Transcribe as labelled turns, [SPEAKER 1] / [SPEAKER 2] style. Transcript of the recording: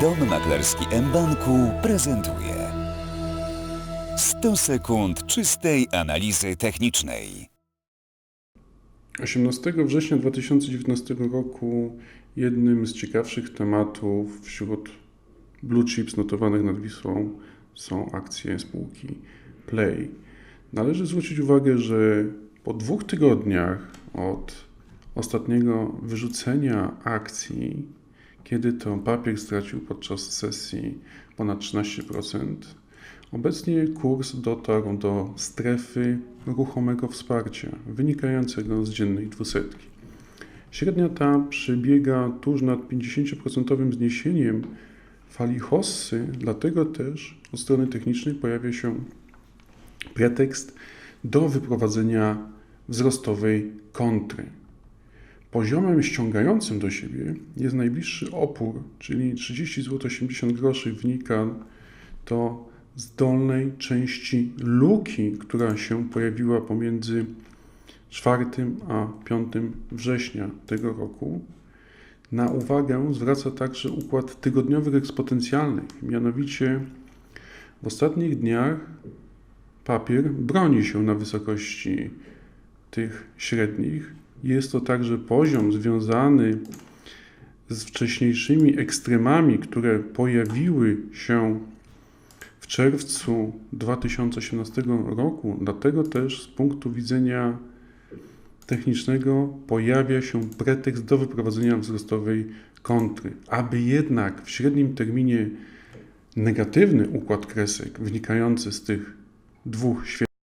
[SPEAKER 1] Dom maklerski mBanku prezentuje 100 sekund czystej analizy technicznej.
[SPEAKER 2] 18 września 2019 roku jednym z ciekawszych tematów wśród blue chips notowanych nad Wisłą są akcje spółki Play. Należy zwrócić uwagę, że po dwóch tygodniach od ostatniego wyrzucenia akcji, kiedy to papier stracił podczas sesji ponad 13%, obecnie kurs dotarł do strefy ruchomego wsparcia wynikającego z dziennej dwusetki. Średnia ta przebiega tuż nad 50% zniesieniem fali hossy, dlatego też od strony technicznej pojawia się pretekst do wyprowadzenia wzrostowej kontry. Poziomem ściągającym do siebie jest najbliższy opór, czyli 30 zł 80 groszy wynika to z dolnej części luki, która się pojawiła pomiędzy 4 a 5 września tego roku. Na uwagę zwraca także układ tygodniowych eksponencjalnych, mianowicie w ostatnich dniach papier broni się na wysokości tych średnich. Jest to także poziom związany z wcześniejszymi ekstremami, które pojawiły się w czerwcu 2018 roku. Dlatego też z punktu widzenia technicznego pojawia się pretekst do wyprowadzenia wzrostowej kontry. Aby jednak w średnim terminie negatywny układ kresek wynikający z tych dwóch świetnych